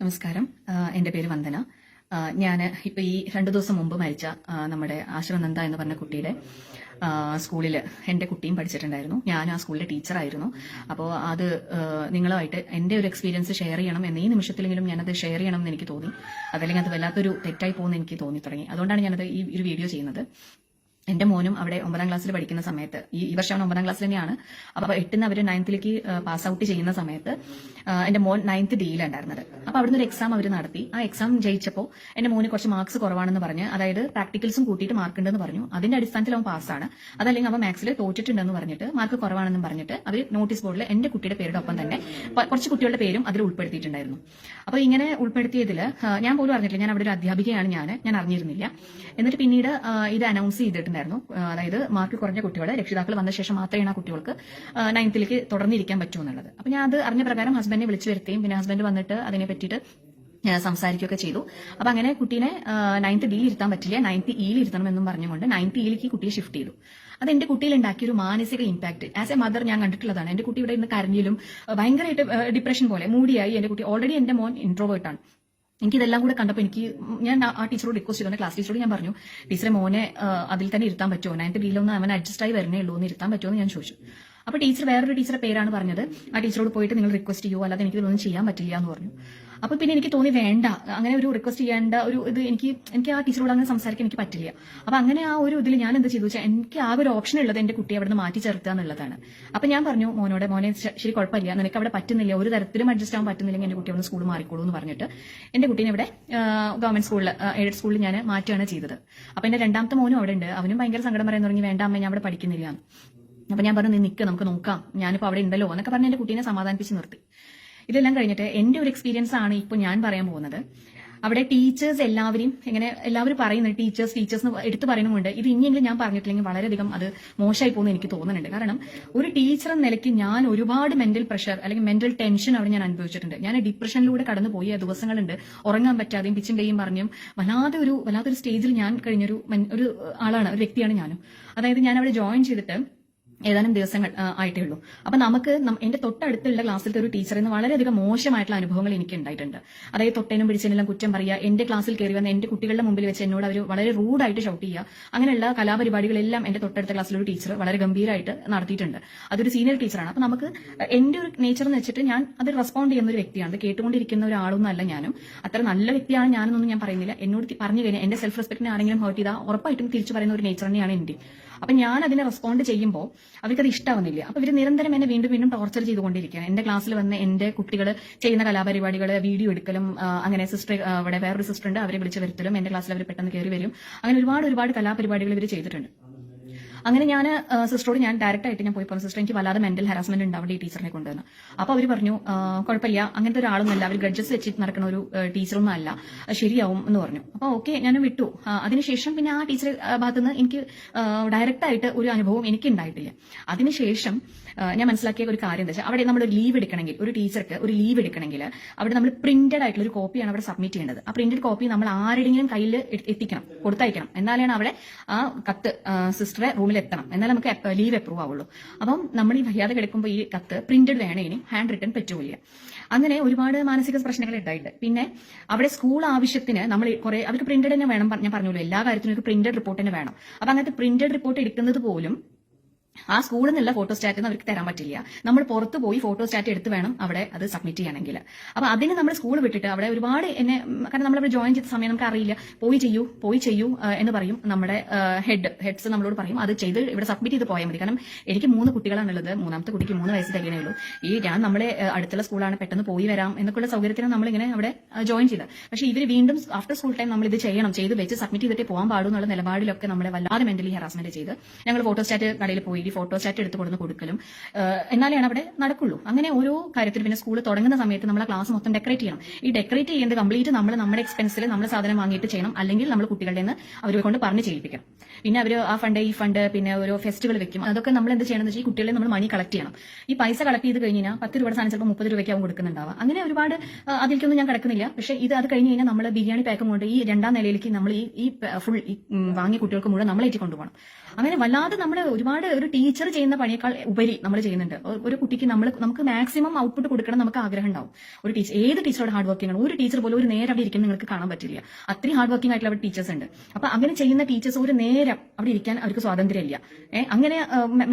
നമസ്കാരം. എന്റെ പേര് വന്ദന. ഞാൻ ഇപ്പൊ ഈ രണ്ടു ദിവസം മുമ്പ് മരിച്ച നമ്മുടെ ആശ്രനന്ദ എന്ന് പറഞ്ഞ കുട്ടിയുടെ സ്കൂളിൽ എന്റെ കുട്ടിയും പഠിച്ചിട്ടുണ്ടായിരുന്നു. ഞാൻ ആ സ്കൂളിലെ ടീച്ചറായിരുന്നു. അപ്പോൾ അത് നിങ്ങളുമായിട്ട് എന്റെ ഒരു എക്സ്പീരിയൻസ് ഷെയർ ചെയ്യണം എന്ന നിമിഷത്തിലെങ്കിലും ഞാനത് ഷെയർ ചെയ്യണം എന്ന് എനിക്ക് തോന്നി. അതല്ലെങ്കിൽ അത് വല്ലാത്തൊരു തെറ്റായി പോകുമെന്ന് എനിക്ക് തോന്നി തുടങ്ങി അതുകൊണ്ടാണ് ഞാനത് ഈ ഒരു വീഡിയോ ചെയ്യുന്നത്. എന്റെ മോനും അവിടെ ഒമ്പതാം ക്ലാസ്സിൽ പഠിക്കുന്ന സമയത്ത് ഈ ഈ വർഷം ഒമ്പതാം ക്ലാസ്സിൽ തന്നെയാണ്. അപ്പൊ എട്ടിന്ന് അവർ നയൻത്തിലേക്ക് പാസ് ഔട്ട് ചെയ്യുന്ന സമയത്ത് എന്റെ മോൻ നയൻത്ത് ഡിയിലുണ്ടായിരുന്നത് അപ്പൊ അവിടുന്ന് ഒരു എക്സാം അവർ നടത്തി. ആ എക്സാം ജയിച്ചപ്പോൾ എന്റെ മോന് കുറച്ച് മാർക്സ് കുറവാണെന്ന് പറഞ്ഞ് അതായത് പ്രാക്ടിക്കൽസും കൂട്ടിയിട്ട് മാർക്ക് ഉണ്ടെന്ന് പറഞ്ഞു. അതിന്റെ അടിസ്ഥാനത്തിൽ അവൻ പാസ്സാണ് അതല്ലെങ്കിൽ അവൻ മാത്സിൽ തോറ്റിട്ടുണ്ടെന്ന് പറഞ്ഞിട്ട് മാർക്ക് കുറവാണെന്ന് പറഞ്ഞിട്ട് അവർ നോട്ടീസ് ബോർഡിൽ എന്റെ കുട്ടിയുടെ പേരുടെ ഒപ്പം തന്നെ കുറച്ച് കുട്ടികളുടെ പേരും അതിൽ ഉൾപ്പെടുത്തിയിട്ടുണ്ടായിരുന്നു. അപ്പൊ ഇങ്ങനെ ഉൾപ്പെടുത്തിയതിൽ ഞാൻ പോലും അറിഞ്ഞിട്ടില്ല. ഞാൻ അവിടെ ഒരു അധ്യാപികയാണ് ഞാൻ ഞാൻ അറിഞ്ഞിരുന്നില്ല. എന്നിട്ട് പിന്നീട് ഇത് അനൗൺസ് ചെയ്തിട്ടുണ്ടായിരുന്നു. ആ, അതായത് മാർക്ക് കുറഞ്ഞ കുട്ടികൾ രക്ഷിതാക്കൾ വന്ന ശേഷം മാത്രമേ ആ കുട്ടികൾക്ക് നയൻത്തിലേക്ക് തുടർന്നിരിക്കാൻ പറ്റൂ എന്നുള്ളത്. അപ്പൊ ഞാൻ അത് അറിഞ്ഞ പ്രകാരം ഹസ്ബൻഡിനെ വിളിച്ചു വരുത്തുകയും പിന്നെ ഹസ്ബൻഡ് വന്നിട്ട് അതിനെ പറ്റിയിട്ട് സംസാരിക്കുകയൊക്കെ ചെയ്തു. അപ്പൊ അങ്ങനെ കുട്ടീനെ നയൻത്ത് ഡിയിൽ ഇരുത്താൻ പറ്റില്ല നയൻത്ത് ഇയിൽ ഇരുത്തണം എന്നും പറഞ്ഞുകൊണ്ട് നയൻത്ത് ഇയിലേക്ക് കുട്ടിയെ ഷിഫ്റ്റ് ചെയ്തു. അത് എന്റെ കുട്ടിയിൽ ഉണ്ടാക്കിയ ഒരു മാനസിക ഇമ്പാക്ട് ആസ് എ മദർ ഞാൻ കണ്ടിട്ടുള്ളതാണ് എന്റെ കുട്ടി ഇവിടെ ഇന്ന് കരഞ്ഞിലും ഭയങ്കരമായിട്ട് ഡിപ്രഷൻ പോലെ മൂടിയായി എന്റെ കുട്ടി ഓൾറെഡി എന്റെ മോൻ ഇൻട്രോവേർട്ടാണ് എനിക്കിതെല്ലാം കൂടെ കണ്ടപ്പോൾ എനിക്ക് ഞാൻ ആ ടീച്ചറോട് റിക്വസ്റ്റ് ചെയ്തു. ക്ലാസ് ടീച്ചറോട് ഞാൻ പറഞ്ഞു ടീച്ചറെ മോനെ അതിൽ തന്നെ ഇരുത്താൻ പറ്റുമോ? നയൻത്ത് ബിയിലൊന്ന് അവൻ അഡ്ജസ്റ്റ് ആയി വരണേ ഉള്ളൂ എന്ന് ഇരുത്താൻ പറ്റുമോ എന്ന് ഞാൻ ചോദിച്ചു. അപ്പൊ ടീച്ചർ വേറൊരു ടീച്ചറെ പേരാണ് പറഞ്ഞത്. ആ ടീച്ചറോട് പോയിട്ട് നിങ്ങൾ റിക്വസ്റ്റ് ചെയ്യുമോ അല്ലാതെ എനിക്ക് ഇതൊന്നും ചെയ്യാൻ പറ്റില്ല എന്ന് പറഞ്ഞു. അപ്പൊ പിന്നെ എനിക്ക് തോന്നി വേണ്ട അങ്ങനെ ഒരു റിക്വസ്റ്റ് ചെയ്യേണ്ട ഒരു ഇത് എനിക്ക് എനിക്ക് ആ ടീച്ചറോട് അങ്ങനെ സംസാരിക്കാൻ എനിക്ക് പറ്റില്ല. അപ്പൊ അങ്ങനെ ആ ഒരു ഇതിൽ ഞാൻ എന്ത് ചെയ്തു വെച്ചാൽ എനിക്ക് ആ ഒരു ഓപ്ഷൻ ഉള്ളത് എന്റെ കുട്ടിയെ അവിടെ നിന്ന് മാറ്റി ചേർക്കുക എന്നുള്ളതാണ്. അപ്പൊ ഞാൻ പറഞ്ഞു മോനോട് മോനെ ശരി കുഴപ്പമില്ല നിനക്ക് അവിടെ പറ്റുന്നില്ല ഒരു തരത്തിലും അഡ്ജസ്റ്റ് ആവാൻ പറ്റുന്നില്ലെങ്കിൽ എന്റെ കുട്ടി അവിടെ സ്കൂൾ മാറിക്കോളൂ എന്ന് പറഞ്ഞിട്ട് എന്റെ കുട്ടീനെ ഇവിടെ ഗവൺമെന്റ് സ്കൂളിൽ എയ്ഡഡ് സ്കൂളിൽ ഞാൻ മാറ്റുകയാണ് ചെയ്തത്. അപ്പൊ എന്റെ രണ്ടാമത്തെ മോനും അവിടെ ഉണ്ട് അവനും ഭയങ്കര സങ്കടം പറയാൻ തുടങ്ങി വേണ്ട അമ്മ ഞാൻ അവിടെ പഠിക്കുന്നില്ല. അപ്പൊ ഞാൻ പറഞ്ഞു നീ നിൽക്കുക നമുക്ക് നോക്കാം ഞാനിപ്പോ അവിടെ ഉണ്ടല്ലോ എന്നൊക്കെ പറഞ്ഞ് എന്റെ കുട്ടീനെ സമാധാനിപ്പിച്ച് നിർത്തി. ഇതെല്ലാം കഴിഞ്ഞിട്ട് എന്റെ ഒരു എക്സ്പീരിയൻസ് ആണ് ഇപ്പോൾ ഞാൻ പറയാൻ പോകുന്നത്. അവിടെ ടീച്ചേഴ്സ് എല്ലാവരും ഇങ്ങനെ എല്ലാവരും പറയുന്നത് ടീച്ചേഴ്സ് ടീച്ചേഴ്സ് എടുത്തു പറയുന്നുമുണ്ട്. ഇത് ഇനിയെങ്കിലും ഞാൻ പറഞ്ഞിട്ടില്ലെങ്കിൽ വളരെയധികം അത് മോശമായി പോകുന്നു എനിക്ക് തോന്നുന്നുണ്ട്. കാരണം ഒരു ടീച്ചർ എന്ന നിലയ്ക്ക് ഞാൻ ഒരുപാട് മെന്റൽ പ്രഷർ അല്ലെങ്കിൽ മെന്റൽ ടെൻഷൻ അവിടെ ഞാൻ അനുഭവിച്ചിട്ടുണ്ട്. ഞാൻ ഡിപ്രഷനിലൂടെ കടന്നു പോയ ദിവസങ്ങളുണ്ട്. ഉറങ്ങാൻ പറ്റാതെയും പിച്ചിന്റെയും പറഞ്ഞും വല്ലാതെ ഒരു വല്ലാത്തൊരു സ്റ്റേജിൽ ഞാൻ കഴിഞ്ഞൊരു ഒരു ആളാണ്. ഒരു വ്യക്തിയാണ് ഞാനും. അതായത് ഞാൻ അവിടെ ജോയിൻ ചെയ്തിട്ട് ഏതാനും ദിവസങ്ങൾ ആയിട്ടേ ഉള്ളൂ അപ്പൊ നമുക്ക് എന്റെ തൊട്ടടുത്തുള്ള ക്ലാസ്സിലത്തെ ഒരു ടീച്ചറിൽ നിന്ന് വളരെയധികം മോശമായിട്ടുള്ള അനുഭവങ്ങൾ എനിക്ക് ഉണ്ടായിട്ടുണ്ട്. അതായത് തൊട്ടേനും പിടിച്ചതിനെല്ലാം കുറ്റം പറയുക എന്റെ ക്ലാസ്സിൽ കയറി വന്ന എന്റെ കുട്ടികളുടെ മുമ്പിൽ വെച്ച് എന്നോട് അവർ വളരെ റൂഡായിട്ട് ഷൗട്ട് ചെയ്യുക. അങ്ങനെയുള്ള കലാപരിപാടികളെല്ലാം എന്റെ തൊട്ടടുത്ത ക്ലാസ്സിലൊരു ടീച്ചർ വളരെ ഗംഭീരമായിട്ട് നടത്തിയിട്ടുണ്ട്. അതൊരു സീനിയർ ടീച്ചറാണ് അപ്പൊ നമുക്ക് എന്റെ ഒരു നേച്ചർ എന്ന് വെച്ചിട്ട് ഞാൻ അത് റെസ്പോണ്ട് ചെയ്യുന്ന ഒരു വ്യക്തിയാണ്. അത് കേട്ടുകൊണ്ടിരിക്കുന്ന ഒരാളൊന്നും അല്ല ഞാനും. അത്ര നല്ല വ്യക്തിയാണ് ഞാനെന്നൊന്നും ഞാൻ പറയുന്നില്ല. എന്നോട് പറഞ്ഞു കഴിഞ്ഞാൽ എന്റെ സെൽഫ് റെസ്പെക്ടിനെ ആരെങ്കിലും ഹേർട്ട് ചെയ്താൽ ഉറപ്പായിട്ടും തിരിച്ചു പറയുന്ന ഒരു നേച്ചർ തന്നെയാണ് എന്റെ. അപ്പൊ ഞാൻ അതിനെ റെസ്പോണ്ട് ചെയ്യുമ്പോൾ അവർക്കത് ഇഷ്ടാവുന്നില്ല. അപ്പൊ ഇവർ നിരന്തരം എന്നെ വീണ്ടും വീണ്ടും ടോർച്ചർ ചെയ്തുകൊണ്ടിരിക്കുകയാണ്. എന്റെ ക്ലാസ്സിൽ വന്ന് എന്റെ കുട്ടികൾ ചെയ്യുന്ന കലാപരിപാടികൾ വീഡിയോ എടുക്കലും അങ്ങനെ സിസ്റ്റർ ഇവിടെ വേറൊരു സിസ്റ്റർ ഉണ്ട് അവരെ വിളിച്ച് വരുത്തലും എന്റെ ക്ലാസ്സിൽ അവർ പെട്ടെന്ന് കയറി വരും. അങ്ങനെ ഒരുപാട് ഒരുപാട് കലാപരിപാടികൾ ഇവർ ചെയ്തിട്ടുണ്ട്. അങ്ങനെ ഞാൻ സിസ്റ്ററോട് ഞാൻ ഡയറക്റ്റ് ആയിട്ട് ഞാൻ പോയി സിസ്റ്റർ എനിക്ക് വല്ലാതെ മെന്റൽ ഹാരാസ്മെന്റ് ഉണ്ട് അവിടെ ഈ ടീച്ചറിനെ കൊണ്ടുവന്ന്. അപ്പൊ അവർ പറഞ്ഞു കുഴപ്പമില്ല. അങ്ങനത്തെ ഒരാളൊന്നല്ല അവർ ഗ്രഡ്ജസ് വെച്ചിട്ട് നടക്കുന്ന ഒരു ടീച്ചറൊന്നും അല്ല. ശരിയാവും എന്ന് പറഞ്ഞു. അപ്പൊ ഓക്കെ ഞാൻ വിട്ടു. അതിനുശേഷം പിന്നെ ആ ടീച്ചറെ ഭാഗത്തുനിന്ന് എനിക്ക് ഡയറക്റ്റ് ആയിട്ട് ഒരു അനുഭവം എനിക്ക് ഉണ്ടായിട്ടില്ല അതിനുശേഷം ഞാൻ മനസ്സിലാക്കിയ ഒരു കാര്യം എന്താ വെച്ചാൽ അവിടെ നമ്മൾ ലീവ് എടുക്കണമെങ്കിൽ ഒരു ടീച്ചർക്ക് ഒരു ലീവ് എടുക്കണമെങ്കിൽ അവിടെ നമ്മൾ പ്രിന്റഡ് ആയിട്ടുള്ള ഒരു കോപ്പിയാണ് അവിടെ സബ്മിറ്റ് ചെയ്യേണ്ടത്. ആ പ്രിന്റഡ് കോപ്പി നമ്മൾ ആരുടെങ്കിലും കയ്യിൽ എത്തിക്കണം കൊടുത്തയക്കണം. എന്നാലാണ് അവിടെ ആ കത്ത് സിസ്റ്ററെ റൂമിൽ എത്തണം. എന്നാൽ നമുക്ക് ലീവ് അപ്രൂവ് ആവുള്ളൂ. അപ്പം നമ്മൾ ഈ വയ്യാതെ കിടക്കുമ്പോൾ ഈ കത്ത് പ്രിന്റഡ് വേണേ ഇനി ഹാൻഡ് റിട്ടേൺ പറ്റൂല അങ്ങനെ ഒരുപാട് മാനസിക പ്രശ്നങ്ങൾ ഉണ്ടായിട്ടുണ്ട്. പിന്നെ അവിടെ സ്കൂൾ ആവശ്യത്തിന് നമ്മൾ കുറെ അവർക്ക് പ്രിന്റഡ് തന്നെ വേണം ഞാൻ പറഞ്ഞോളൂ എല്ലാ കാര്യത്തിനും ഒരു പ്രിന്റഡ് റിപ്പോർട്ട് തന്നെ വേണം. അപ്പൊ അങ്ങനത്തെ പ്രിന്റഡ് റിപ്പോർട്ട് എടുക്കുന്നത് പോലും ആ സ്കൂളിൽ നിന്നുള്ള ഫോട്ടോസ്റ്റാറ്റ് അവർക്ക് തരാൻ പറ്റില്ല. നമ്മൾ പുറത്ത് പോയി ഫോട്ടോസ്റ്റാറ്റ് എടുത്ത് വേണം അവിടെ അത് സബ്മിറ്റ് ചെയ്യണമെങ്കിൽ അപ്പൊ അതിന് നമ്മൾ സ്കൂൾ വിട്ടിട്ട് അവിടെ ഒരുപാട് എന്നെ കാരണം നമ്മൾ അവിടെ ജോയിൻ ചെയ്ത സമയം നമുക്ക് അറിയില്ല. പോയി ചെയ്യൂ പോയി ചെയ്യൂ എന്ന് പറയും നമ്മുടെ ഹെഡ് ഹെഡ്സ് നമ്മളോട് പറയും. അത് ചെയ്ത് ഇവിടെ സബ്മിറ്റ് ചെയ്ത് പോയാൽ മതി. കാരണം എനിക്ക് മൂന്ന് കുട്ടികളാണുള്ളത്. മൂന്നാമത്തെ കുട്ടിക്ക് മൂന്ന് വയസ്സ് തികയണേ ഉള്ളൂ. ഈ ഞാൻ നമ്മളെ അടുത്തുള്ള സ്കൂളാണ് പെട്ടെന്ന് പോയി വരാം എന്നൊക്കെയുള്ള സൗകര്യത്തിന് നമ്മളിങ്ങനെ അവിടെ ജോയിൻ ചെയ്ത് പക്ഷേ ഇവർ വീണ്ടും ആഫ്റ്റർ സ്കൂൾ ടൈം നമ്മൾ ഇത് ചെയ്യണം. ചെയ്ത് വെച്ച് സബ്മിറ്റ് ചെയ്തിട്ട് പോകാൻ പാടും എന്നുള്ള നിലപാടിലൊക്കെ നമ്മളെ വല്ലാതെ മെന്റലി ഹറാസ്മെന്റ് ചെയ്ത് ഞങ്ങൾ ഫോട്ടോസ്റ്റാറ്റ് കടയിൽ പോയി. ഈ ഫോട്ടോസ്റ്റാറ്റ് എടുത്ത് കൊടുന്ന് കൊടുക്കലും. എന്നാലാണ് അവിടെ നടക്കുള്ളൂ. അങ്ങനെ ഓരോ കാര്യത്തിൽ പിന്നെ സ്കൂൾ തുടങ്ങുന്ന സമയത്ത് നമ്മൾ ക്ലാസ് മൊത്തം ഡെക്കറേറ്റ് ചെയ്യണം. ഈ ഡെക്കറേറ്റ് ചെയ്യുന്നത് കംപ്ലീറ്റ് നമ്മൾ നമ്മുടെ എക്സ്പെൻസിൽ നമ്മൾ സാധനം വാങ്ങിയിട്ട് ചെയ്യണം. അല്ലെങ്കിൽ നമ്മൾ കുട്ടികളുടെ നിന്ന് അവരെ കൊണ്ട് പറഞ്ഞ് ചെയ്യിപ്പിക്കണം പിന്നെ അവർ ആ ഫണ്ട് ഈ ഫണ്ട് പിന്നെ ഓരോ ഫെസ്റ്റിവൽ വെക്കും. അതൊക്കെ നമ്മൾ എന്ത് ചെയ്യണം എന്ന് വെച്ചാൽ കുട്ടികളെ നമ്മൾ മണി കളക്ട് ചെയ്യണം. ഈ പൈസ കളക്ട് ചെയ്ത് കഴിഞ്ഞാൽ പത്ത് രൂപയുടെ സാധനം ചിലപ്പോൾ മുപ്പത് രൂപയ്ക്കാവും കൊടുക്കുന്നുണ്ടാവുക. അങ്ങനെ ഒരുപാട് അതിലേക്കൊന്നും ഞാൻ കിടക്കുന്നില്ല. പക്ഷേ ഇത് അത് കഴിഞ്ഞ് കഴിഞ്ഞാൽ നമ്മൾ ബിരിയാണി പാക്കും കൊണ്ട് ഈ രണ്ടാം നിലയിലേക്ക് നമ്മൾ ഈ ഈ ഫുൾ വാങ്ങിയ കുട്ടികൾക്ക് മുഴുവൻ നമ്മളേറ്റി കൊണ്ടുപോകണം. അങ്ങനെ വല്ലാതെ നമ്മൾ ഒരുപാട് ഒരു ടീച്ചർ ചെയ്യുന്ന പണിയേക്കാൾ ഉപരി നമ്മൾ ചെയ്യുന്നുണ്ട്. ഒരു കുട്ടിക്ക് നമ്മൾ നമുക്ക് മാക്സിമം ഔട്ട്പുട്ട് കൊടുക്കണം നമുക്ക് ആഗ്രഹം ഉണ്ടാവും. ഒരു ടീച്ചർ ഏത് ടീച്ചറോട് ഹാർഡ് വർക്കിംഗ് ആണ് ഒരു ടീച്ചർ പോലും ഒരു നേരം അവിടെ ഇരിക്കാൻ നിങ്ങൾക്ക് കാണാൻ പറ്റില്ല. അത്രയും ഹാർഡ് വർക്കിംഗ് ആയിട്ടുള്ള ടീച്ചേഴ്സ് ഉണ്ട്. അപ്പൊ അങ്ങനെ ചെയ്യുന്ന ടീച്ചേഴ്സ് ഒരു നേരം അവിടെ ഇരിക്കാൻ അവർക്ക് സ്വാതന്ത്ര്യമില്ല ഏഹ് അങ്ങനെ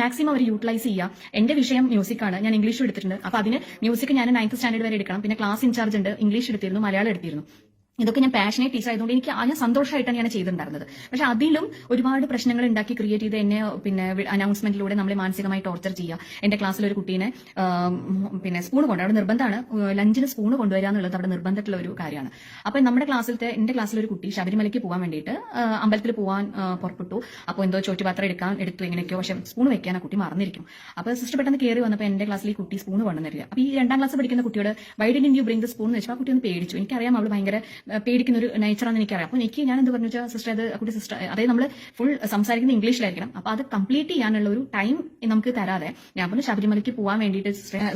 മാക്സിമം അവർ യൂട്ടിലൈസ് ചെയ്യുക എന്റെ വിഷയം മ്യൂസിക് ആണ് ഞാൻ ഇംഗ്ലീഷ് എടുത്തിട്ടുണ്ട്. അപ്പൊ അതിന് മ്യൂസിക് ഞാൻ നയൻത്ത് സ്റ്റാൻഡേർഡ് വരെ എടുക്കണം. പിന്നെ ക്ലാസ് ഇൻചാർജ് ഉണ്ട് ഇംഗ്ലീഷ് എടുത്തിരുന്നു മലയാളം എടുത്തിരുന്നു. ഇതൊക്കെ ഞാൻ പാഷനേറ്റ് ടീച്ചർ ആയതുകൊണ്ട് എനിക്ക് ഞാൻ സന്തോഷമായിട്ടാണ് ഞാൻ ചെയ്തിട്ടുണ്ടായിരുന്നത്. പക്ഷെ അതിലും ഒരുപാട് പ്രശ്നങ്ങൾ ഉണ്ടാക്കി ക്രിയേറ്റ് ചെയ്ത് എന്നെ പിന്നെ അനൗൺസ്മെന്റിലൂടെ നമ്മളെ മാനസികമായി ടോർച്ചർ ചെയ്യുക. എന്റെ ക്ലാസ്സിൽ ഒരു കുട്ടീനെ പിന്നെ സ്പൂൺ കൊണ്ട് അവിടെ നിർബന്ധമാണ്. ലഞ്ചിന് സ്പൂൺ കൊണ്ടുവരിക എന്നുള്ളത് അവിടെ നിർബന്ധമായിട്ടുള്ള ഒരു കാര്യമാണ്. അപ്പൊ നമ്മുടെ ക്ലാസ്സിലത്തെ എന്റെ ക്ലാസ്സിൽ ഒരു കുട്ടി ശബരിമലയ്ക്ക് പോകാൻ വേണ്ടിയിട്ട് അമ്പലത്തിൽ പോകാൻ പുറപ്പെട്ടു. അപ്പോൾ എന്തോ ചോറ്റുപാത്രം എടുക്കാൻ എടുത്തു എങ്ങനെയൊക്കെയോ പക്ഷെ സ്പൂൺ വെക്കാൻ ആ കുട്ടി മറന്നിരിക്കും. അപ്പൊ സിസ്റ്റർ പെട്ടെന്ന് കയറി വന്നപ്പോൾ എന്റെ ക്ലാസ്സിൽ ഈ കുട്ടി സ്പൂൺ കൊണ്ടുവന്നില്ല അപ്പൊ ഈ രണ്ടാം ക്ലാസ് പഠിക്കുന്ന കുട്ടിയോട് why didn't didn't you bring the spoon എന്ന് വെച്ചാൽ ആ കുട്ടി ഒന്ന് പേടിച്ചു. എനിക്കറിയാം അവൾ ഭയങ്കര പേടിക്കുന്ന ഒരു നേച്ചറാണെന്ന് എനിക്കറിയാം. അപ്പോൾ എനിക്ക് ഞാൻ എന്ത് പറഞ്ഞു വെച്ചാൽ സിസ്റ്റർ അത് കുട്ടി സിസ്റ്റർ അതായത് നമ്മൾ ഫുൾ സംസാരിക്കുന്നത് ഇംഗ്ലീഷിലായിരിക്കണം. അപ്പൊ അത് കംപ്ലീറ്റ് ചെയ്യാനുള്ള ഒരു ടൈം നമുക്ക് തരാതെ ഞാൻ പറഞ്ഞു ശബരിമലയ്ക്ക് പോകാൻ വേണ്ടിയിട്ട്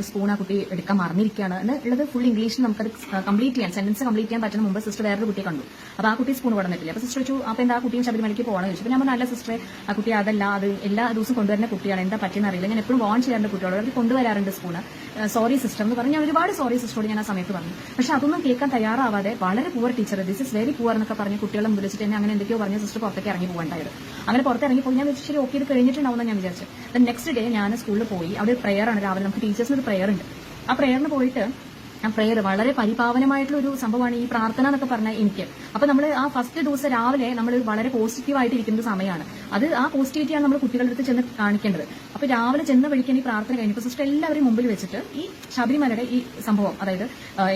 സ്പൂൺ ആ കുട്ടി എടുക്കാൻ മറന്നിരിക്കുകയാണ്. ഉള്ളത് ഫുൾ ഇംഗ്ലീഷിൽ അത് കംപ്ലീറ്റ് ചെയ്യാൻ സെന്റൻസ് കംപ്ലീറ്റ് ചെയ്യാൻ പറ്റുന്ന മുമ്പ് സിസ്റ്റർ വേറൊരു കുട്ടിയെ കണ്ടു. അപ്പൊ ആ കുട്ടി സ്പൂൺ കൊടുന്നിട്ടില്ല അപ്പൊ സിസ്റ്റർ ചോദിച്ചു അപ്പൊ എന്താ ആ കുട്ടിയും ശബരിമലയ്ക്ക് പോകണം ചോദിച്ചു. അപ്പൊ ഞാൻ പറഞ്ഞു അല്ല സിസ്റ്ററെ ആ കുട്ടി അതല്ല അത് എല്ലാ ദിവസവും കൊണ്ടുവരുന്ന കുട്ടിയാണ്. എന്താ പറ്റിയെന്ന് അറിയില്ല. ഞാൻ എപ്പോഴും വാൺ ചെയ്യാറുണ്ട് കുട്ടികളോട്. അവർ കൊണ്ടുവരാറുണ്ട് സ്പൂണ് സോറി സിസ്റ്റർ എന്ന് പറഞ്ഞ് ഞാൻ ഒരുപാട് സോറി സിസ്റ്ററോട് ഞാൻ ആ സമയത്ത് പറഞ്ഞു. പക്ഷെ അതൊന്നും കേൾക്കാൻ തയ്യാറാവാതെ വളരെ poor teacher this is very poor എന്നൊക്കെ പറഞ്ഞ് കുട്ടികളെ വിളിച്ചിട്ട് എന്നെ അങ്ങനെ എന്തൊക്കെയോ പറഞ്ഞ് സിസ്റ്റർ പുറത്തേക്ക് ഇറങ്ങി പോകണ്ടായത് അങ്ങനെ പുറത്തിറങ്ങി പോയി ഞാൻ വിളിച്ചു ശരി ഓക്കെ ഇത് കഴിഞ്ഞിട്ടുണ്ടാവും ഞാൻ വിചാരിച്ചു നെക്സ്റ്റ് ഡേ ഞാൻ സ്കൂളിൽ പോയി. അവിടെ ഒരു prayer ആണ്. രാവിലെ നമുക്ക് ടീച്ചേഴ്സിന് ഒരു പ്രെയർ ഉണ്ട്. ആ പ്രയറിന് പോയിട്ട് പ്രെയർ വളരെ പരിപാവനമായിട്ടുള്ള ഒരു സംഭവമാണ് ഈ പ്രാർത്ഥന എന്നൊക്കെ പറഞ്ഞാൽ എനിക്ക്. അപ്പൊ നമ്മൾ ആ ഫസ്റ്റ് ദിവസം രാവിലെ നമ്മൾ വളരെ പോസിറ്റീവ് ആയിട്ട് ഇരിക്കുന്ന സമയമാണ് അത് ആ പോസിറ്റിവിറ്റിയാണ് നമ്മൾ കുട്ടികളുടെ അടുത്ത് ചെന്ന് കാണിക്കേണ്ടത്. അപ്പൊ രാവിലെ ചെന്ന വഴിക്ക് ഈ പ്രാർത്ഥന കഴിഞ്ഞപ്പോൾ സിസ്റ്റർ എല്ലാവരും മുമ്പിൽ വെച്ചിട്ട് ഈ ശബരിമലയുടെ ഈ സംഭവം അതായത്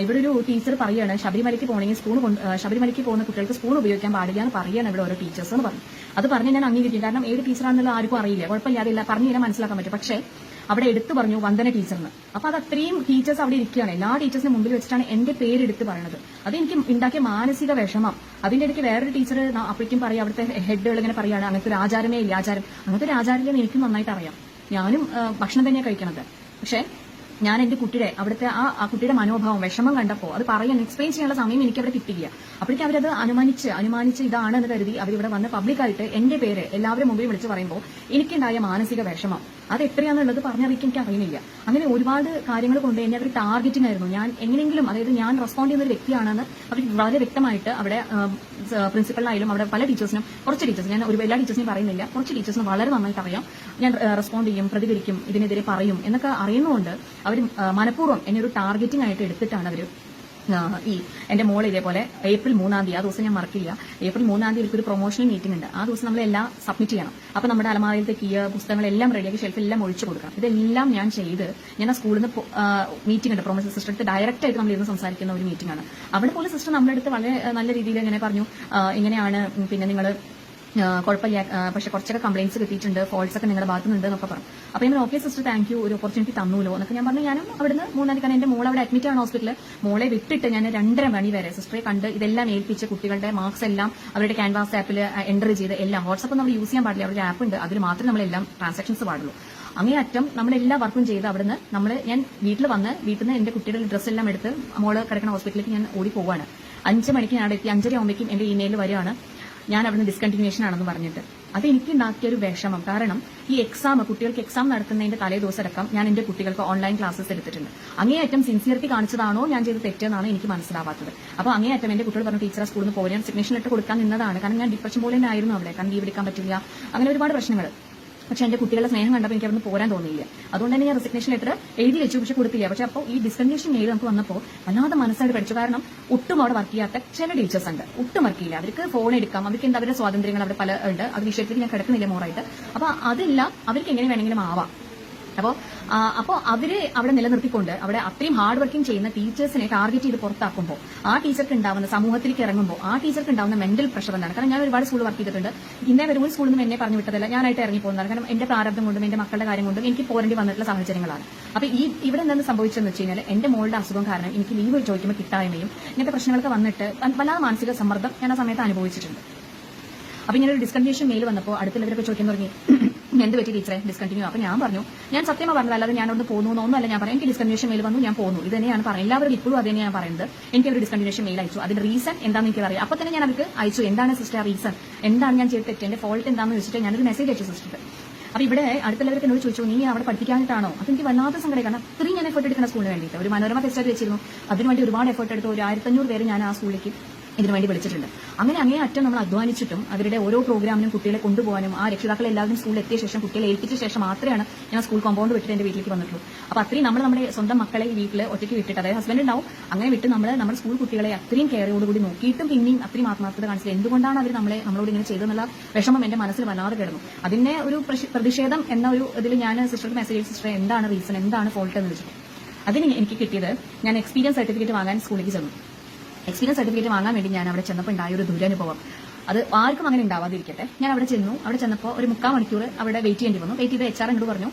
ഇവിടെ ഒരു ടീച്ചർ പറയാണ് ശബരിമലയ്ക്ക് പോകണമെങ്കിൽ കൊണ്ട് ശബരിമലയ്ക്ക് പോകുന്ന കുട്ടികൾക്ക് സ്പൂൺ ഉപയോഗിക്കാൻ പാടില്ല എന്ന് പറയാണ് ഇവിടെ ഓരോ ടീച്ചേഴ്സ് എന്ന് പറഞ്ഞു. അത് പറഞ്ഞ് ഞാൻ അംഗീകരിക്കും. കാരണം ഏത് ടീച്ചറാണെന്നുള്ള ആർക്കും അറിയില്ല. കുഴപ്പമില്ലാതില്ല പറഞ്ഞു കഴിഞ്ഞാൽ മനസ്സിലാക്കാൻ പറ്റും. പക്ഷേ അവിടെ എടുത്തു പറഞ്ഞു വന്ദന ടീച്ചറിന് അപ്പൊ അത് അത്രയും ടീച്ചേഴ്സ് അവിടെ ഇരിക്കുകയാണ്. എല്ലാ ടീച്ചേഴ്സിന് മുമ്പിൽ വെച്ചിട്ടാണ് എന്റെ പേര് എടുത്ത് പറയുന്നത് അത് എനിക്ക് ഉണ്ടാക്കിയ മാനസിക വിഷമം. അതിന്റെ ഇടയ്ക്ക് വേറൊരു ടീച്ചർ അപ്പോഴേക്കും പറയും അവിടുത്തെ ഹെഡുകൾ ഇങ്ങനെ പറയാണ് അങ്ങനത്തെ ഒരു ആചാരമേ ഇല്ല ആചാരം. അങ്ങനത്തെ ഒരു ആചാരമില്ലെന്ന് എനിക്കും നന്നായിട്ട് അറിയാം. ഞാനും ഭക്ഷണം തന്നെയാണ് കഴിക്കണത്. പക്ഷേ ഞാൻ എന്റെ കുട്ടിയുടെ അവിടുത്തെ ആ ആ കുട്ടിയുടെ മനോഭാവം വിഷമം കണ്ടപ്പോൾ അത് പറയാൻ എക്സ്പ്ലെയിൻ ചെയ്യാനുള്ള സമയം എനിക്ക് അവിടെ കിട്ടില്ല അപ്പോഴേക്കും അവരത് അനുമാനിച്ച് അനുമാനിച്ച് ഇതാണ് എന്ന് കരുതി അവരിവിടെ വന്ന് പബ്ലിക്കായിട്ട് എന്റെ പേര് എല്ലാവരും മുമ്പിൽ വിളിച്ച് പറയുമ്പോൾ എനിക്കുണ്ടായ മാനസിക വിഷമം. അത് എത്രയാണെന്നുള്ളത് പറഞ്ഞറിയിക്കാൻ എനിക്ക് അറിയുന്നില്ല. അങ്ങനെ ഒരുപാട് കാര്യങ്ങൾ കൊണ്ട് എന്നെ അവർ ടാർഗറ്റിംഗ് ആയിരുന്നു ഞാൻ എങ്ങനെയെങ്കിലും അതായത് ഞാൻ റെസ്പോണ്ട് ചെയ്യുന്ന ഒരു വ്യക്തിയാണെന്ന് അവർ വളരെ വ്യക്തമായിട്ട് അവിടെ പ്രിൻസിപ്പളിനായാലും അവിടെ പല ടീച്ചേഴ്സിനും കുറച്ച് ടീച്ചേഴ്സ് ഞാൻ ഒരു എല്ലാ ടീച്ചേഴ്സിനും പറയുന്നില്ല. കുറച്ച് ടീച്ചേഴ്സിന് വളരെ നന്നായിട്ട് അറിയാം. ഞാൻ റെസ്പോണ്ട് ചെയ്യും പ്രതികരിക്കും ഇതിനെതിരെ പറയും എന്നൊക്കെ അറിയുന്നതുകൊണ്ട് അവർ മനഃപൂർവം എന്നെ ഒരു ടാർഗറ്റിംഗ് ആയിട്ട് എടുത്തിട്ടാണ് അവർ ഈ എന്റെ മോൾ ഇതേപോലെ ഏപ്രിൽ മൂന്നാം തീയതി ആ ദിവസം ഞാൻ മറക്കില്ല ഏപ്രിൽ മൂന്നാം തീയതി ഒരു പ്രൊമോഷണൽ മീറ്റിംഗ് ഉണ്ട്. ആ ദിവസം നമ്മൾ എല്ലാം സബ്മിറ്റ് ചെയ്യണം. അപ്പൊ നമ്മുടെ അലമാരയിലത്തെ കീയ പുസ്തകങ്ങളെല്ലാം റെഡിയാക്കി ഷെൽഫെല്ലാം ഒഴിച്ചു കൊടുക്കണം. ഇതെല്ലാം ഞാൻ ചെയ്ത് ഞാൻ ആ സ്കൂളിൽ നിന്ന് മീറ്റിംഗ് ഉണ്ട്. പ്രൊമോഷൻ സിസ്റ്റർ അടുത്ത് ഡയറക്റ്റ് ആയിട്ട് നമ്മൾ ഇരുന്ന് സംസാരിക്കുന്ന ഒരു മീറ്റിംഗ് ആണ്. അവിടെ പോലെ സിസ്റ്റർ നമ്മുടെ അടുത്ത് വളരെ നല്ല രീതിയിൽ ഇങ്ങനെ പറഞ്ഞു. ഇങ്ങനെയാണ് പിന്നെ നിങ്ങൾ കുഴപ്പമില്ല. പക്ഷെ കുറച്ചൊക്കെ കംപ്ലൈന്റ്സ് കിട്ടിയിട്ടുണ്ട്. ഫോൾസ് ഒക്കെ നിങ്ങളുടെ ഭാഗത്തുനിന്ന് എന്നൊക്കെ പറഞ്ഞു. അപ്പൊ ഞാൻ ഓക്കെ സിസ്റ്റർ താങ്ക് യു ഒരു ഓപ്പർച്യൂണിറ്റി തന്നൂലോ? എന്നൊക്കെ ഞാൻ പറഞ്ഞു ഞാനും അവിടുന്ന് മൂന്നാം തീയതി കാരണം എന്റെ മോൾ അവിടെ അഡ്മിറ്റ് ആണ് ഹോസ്പിറ്റലിൽ മോളെ വിട്ടിട്ട് ഞാൻ രണ്ടര മണി വരെ സിസ്റ്ററെ കണ്ട് ഇതെല്ലാം ഏൽപ്പിച്ച് കുട്ടികളുടെ മാർക്സ് എല്ലാം അവരുടെ ക്യാൻവാസ് ആപ്പിൽ എന്റർ ചെയ്ത് എല്ലാം വാട്സപ്പ് നമ്മൾ യൂസ് ചെയ്യാൻ പാടില്ല. അവരുടെ ആപ്പ് ഉണ്ട്. അതിൽ മാത്രമേ നമ്മളെല്ലാം ട്രാൻസാക്ഷൻസ് പാടുള്ളൂ. അങ്ങേയറ്റം നമ്മൾ എല്ലാ വർക്കും ചെയ്ത് അവിടുന്ന് നമ്മൾ ഞാൻ വീട്ടിൽ വന്ന് വീട്ടിൽ നിന്ന് എന്റെ കുട്ടിയുടെ ഡ്രസ്സ് എല്ലാം എടുത്ത് മോൾ കിടക്കുന്ന ഹോസ്പിറ്റലിലേക്ക് ഞാൻ ഓടി പോവാണ്. അഞ്ച് മണിക്ക് ഞാൻ എത്തി. അഞ്ചര ആകുമ്പോഴേക്കും എന്റെ ഇമെയിൽ വരികയാണ്. ഞാൻ അവിടുന്ന് ഡിസ്കണ്ടിന്യൂഷൻ ആണെന്ന് പറഞ്ഞിട്ട്. അത് എനിക്ക് ഉണ്ടാക്കിയ ഒരു വിഷമം. കാരണം ഈ എക്സാം കുട്ടികൾക്ക് എക്സാം നടത്തുന്നതിന്റെ തലേ ദിവസം അടക്കം ഞാൻ എന്റെ കുട്ടികൾക്ക് ഓൺലൈൻ ക്ലാസ്സസ് എടുത്തിട്ടുണ്ട്. അങ്ങേയറ്റം സിൻസിയറിറ്റി കാണിച്ചതാണോ ഞാൻ ചെയ്ത് തെറ്റെന്നാണ് എനിക്ക് മനസ്സിലാവാത്തത്. അപ്പോൾ അങ്ങേയറ്റം എന്റെ കുട്ടികൾ പറഞ്ഞു ടീച്ചറെ സ്കൂളിൽ നിന്ന് പോയി ഞാൻ സിഗ്നേഷൻ ഇട്ട് കൊടുക്കാൻ നിന്നതാണ്. കാരണം ഞാൻ ഡിപ്രഷൻ പോലെ ആയിരുന്നു അവിടെ. കാരണം ലീവ് എടുക്കാൻ പറ്റില്ല. അങ്ങനെ ഒരുപാട് പ്രശ്നങ്ങൾ. പക്ഷെ എന്റെ കുട്ടികളുടെ സ്നേഹം കണ്ടപ്പോൾ എനിക്ക് അവിടുന്ന് പോരാൻ തോന്നിയില്ല. അതുകൊണ്ട് തന്നെ ഞാൻ റെസിഗ്നേഷൻ ലെറ്റർ എഴുതി വെച്ചു പക്ഷെ കൊടുത്തില്ല. പക്ഷെ അപ്പോൾ ഈ ഡിസ്കണ്ടിന്യൂഷൻ മെയിൽ നമുക്ക് വന്നപ്പോൾ വല്ലാതെ മനസ്സായിട്ട് പഠിച്ചു. കാരണം ഒട്ടും അവിടെ വർക്ക് ചെയ്യാത്ത ചില ടീച്ചേഴ്സ് ഉണ്ട്. ഒട്ടും വർക്ക് ചെയ്യില്ല. അവർക്ക് ഫോൺ എടുക്കാം. അവർക്ക് എന്താ അവരുടെ സ്വാതന്ത്ര്യങ്ങൾ അവർ പല ഉണ്ട്. അത് വിഷയത്തിൽ ഞാൻ കിടക്കുന്നില്ല മോറായിട്ട്. അപ്പൊ അതില്ല. അവർക്ക് എങ്ങനെ വേണമെങ്കിലും ആവാം. അപ്പോൾ അപ്പോൾ അവരെ അവിടെ നിലനിർത്തിക്കൊണ്ട് അവിടെ അത്രയും ഹാർഡ് വർക്കിംഗ് ചെയ്യുന്ന ടീച്ചേഴ്സിനെ ടാർഗറ്റ് ചെയ്ത് പുറത്താക്കുമ്പോൾ ആ ടീച്ചർക്ക് ഉണ്ടാവുന്ന സമൂഹത്തിലേക്ക് ഇറങ്ങുമ്പോൾ ആ ടീച്ചർക്ക് ഉണ്ടാവുന്ന മെന്റൽ പ്രഷർ എന്താണ്? കാരണം ഞാൻ ഒരുപാട് സ്കൂൾ വർക്ക് ചെയ്തിട്ടുണ്ട്. ഇന്നേ വരെ ഒരു സ്കൂളിൽ നിന്നും എന്നെ പറഞ്ഞു വിട്ടതല്ല. ഞാനായിട്ട് ഇറങ്ങി പോകുന്നതാണ്. കാരണം എന്റെ പ്രാരബ്ധം കൊണ്ടും എന്റെ മക്കളുടെ കാര്യം കൊണ്ടും എനിക്ക് പോരേണ്ടി വന്നിട്ടുള്ള സാഹചര്യങ്ങളാണ്. അപ്പൊ ഈ ഇവിടെ എന്താണ് സംഭവിച്ചതെന്ന് വെച്ച് കഴിഞ്ഞാൽ എന്റെ മോളുടെ അസുഖം കാരണം എനിക്ക് ലീവ് ചോദിക്കുമ്പോൾ കിട്ടായ്മയും ഇങ്ങനത്തെ പ്രശ്നങ്ങളൊക്കെ വന്നിട്ട് വല്ലാതെ മാനസിക സമ്മർദ്ദം ഞാൻ ആ സമയത്ത് അനുഭവിച്ചിട്ടുണ്ട്. അപ്പൊ ഇങ്ങനെ ഒരു ഡിസ്കണ്ടിനേഷൻ മെയിൽ വന്നപ്പോൾ അടുത്തുള്ളവരൊക്കെ ചോദിക്കാൻ തുടങ്ങി. എന്ത് പറ്റി ടീച്ചറെ? ഡിസ്കണ്ടിന്യൂ അപ്പൊ ഞാൻ പറഞ്ഞു ഞാൻ സത്യമാ പറഞ്ഞത് അല്ലാതെ ഞാൻ അവിടെ പോകുന്നു ഒന്നുമല്ല. ഞാൻ പറഞ്ഞു എനിക്ക് ഡിസ്കണ്ടിന്യൂഷൻ മെയിൽ വന്നു ഞാൻ പോകുന്നു ഇത് തന്നെയാണ് പറയുന്നത്. എല്ലാവരും ഇപ്പോഴും അത് തന്നെയാണ് പറയുന്നത്. എനിക്ക് ഒരു ഡിസ്കണ്ടിന്യൂഷൻ മെയിൽ അയച്ചു. അതിന്റെ റീസൺ എന്താണെന്ന് എനിക്ക് അറിയാം. അപ്പൊ തന്നെ ഞാൻ അവർക്ക് അയച്ചു. എന്താണ് സിസ്റ്റർ റീസൺ എന്താണ് ഞാൻ ചെയ്ത് തെറ്റ്? എന്റെ ഫോൾട്ട് എന്താണെന്ന് വെച്ചിട്ട് ഞാനൊരു മെസ്സേജ് അയച്ചു സിസ്റ്റർ അപ്പൊ ഇവിടെ അടുത്തുള്ളവർക്ക് എന്നോട് ചോദിച്ചു നീ അവിടെ പഠിപ്പിക്കാനായിട്ടാണോ അതെനിക്ക് വല്ലാത്ത സങ്കടം കാരണം അത്രയും ഞാൻ എഫേർട്ട് എടുക്കുന്ന സ്കൂളിന് വേണ്ടിയിട്ട്. ഒരു മനോരമ ഫെസ്റ്റായിട്ട് വെച്ചിരുന്നു. അതിനുവേണ്ടി ഒരുപാട് എഫേർട്ട് എടുത്തു. ഒരു ആയിരത്തഞ്ഞൂറ് പേര് ഞാൻ ആ സ്കൂളിലേക്ക് ഇതിനു വേണ്ടി വിളിച്ചിട്ടുണ്ട്. അങ്ങനെ അങ്ങേ അറ്റം നമ്മൾ അധ്വാനിച്ചിട്ടും അവരുടെ ഓരോ പ്രോഗ്രാമിനും കുട്ടികളെ കൊണ്ടുപോകാനും ആ രക്ഷിതാക്കളെ എല്ലാവരും സ്കൂളിൽ എത്തിയ ശേഷം കുട്ടികളെ ഏൽപ്പിച്ച ശേഷം മാത്രമാണ് ഞാൻ സ്കൂൾ കോമ്പൗണ്ട് വിട്ടിട്ട് എന്റെ വീട്ടിലേക്ക് വന്നിട്ടുള്ളൂ. അപ്പൊ അത്രയും നമ്മൾ നമ്മുടെ സ്വന്തം മക്കളെ ഈ വീട്ടിൽ ഒറ്റയ്ക്ക് വിട്ടിട്ട് അതായത് ഹസ്ബൻഡ് ഉണ്ടാവും. അങ്ങനെ വിട്ട് നമ്മൾ നമ്മുടെ സ്കൂൾ കുട്ടികളെ അത്രയും കെയറോടുകൂടി നോക്കിയിട്ടും പിന്നെയും അത്രയും ആത്മാർത്ഥത കാണിച്ചത് എന്തുകൊണ്ടാണ് അവർ നമ്മളെ നമ്മളോട് ഇങ്ങനെ ചെയ്തെന്നുള്ള വിഷമം എന്റെ മനസ്സിൽ വല്ലാതെ കിടന്നു. അതിന്റെ ഒരു പ്രതിഷേധം എന്ന ഒരു ഇതിൽ ഞാൻ സിസ്റ്റർക്ക് മെസ്സേജ് സിസ്റ്റർ എന്താണ് റീസൺ എന്താണ് ഫോൾട്ട് എന്ന് വെച്ചിട്ട് അതിന് എനിക്ക് കിട്ടിയത് ഞാൻ എക്സ്പീരിയൻസ് സർട്ടിഫിക്കറ്റ് വാങ്ങാൻ സ്കൂളിലേക്ക് ചെന്നു. എക്സ്പീരിയൻസ് സർട്ടിഫിക്കറ്റ് വാങ്ങാൻ വേണ്ടി ഞാൻ അവിടെ ചെന്നപ്പോൾ ഉണ്ടായ ഒരു ദുരനുഭവം. അത് ആർക്കും അങ്ങനെ ഉണ്ടാവാതിരിക്കട്ടെ. ഞാൻ അവിടെ ചെന്നു. അവിടെ ചെന്നപ്പോൾ ഒരു മുക്കാൽ മണിക്കൂർ അവിടെ വെയിറ്റ് ചെയ്യേണ്ടി വന്നു. വെയിറ്റ് ചെയ്ത് എച്ച് ആർ എന്നോട് പറഞ്ഞു